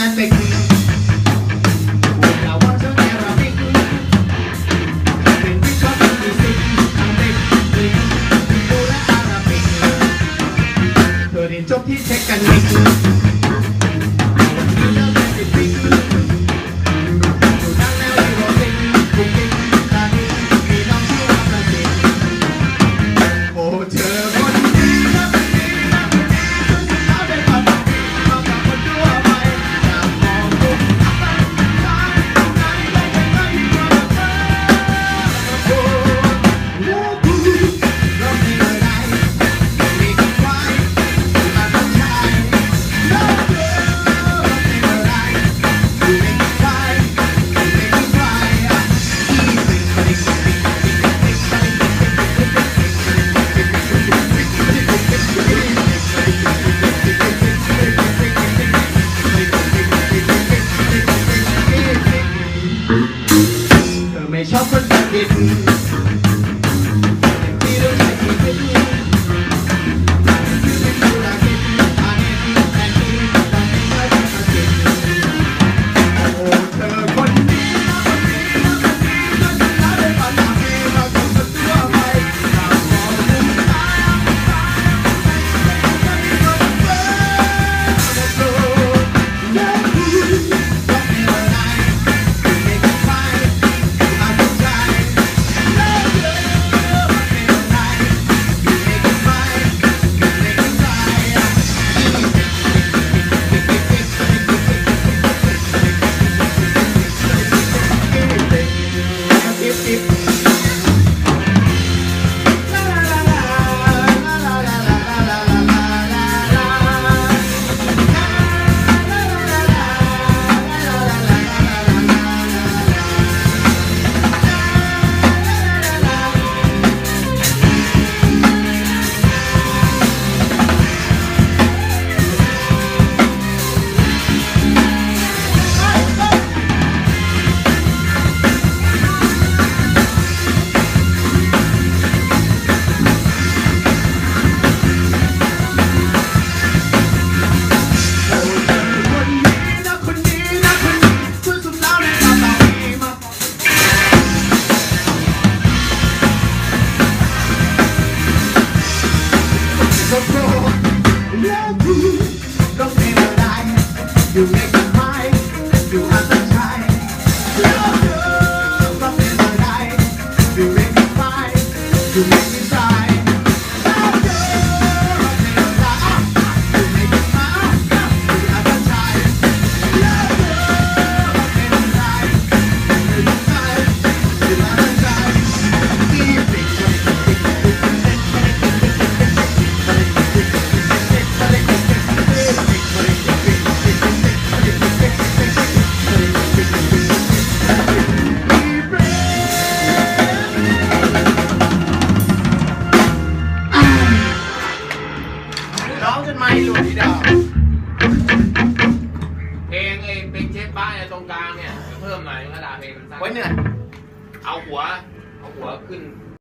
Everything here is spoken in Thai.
นั้นเป็นคือ Job, he's taking me. happy. Love you, don't be a. You make ไอ้เป็นเชฟบ้านยตรงกลางเนี่ยเพิ่มหน่อยมันก็ดาเพลงมันสั้นไว้เนี่ย เอาหัว เอาหัวขึ้น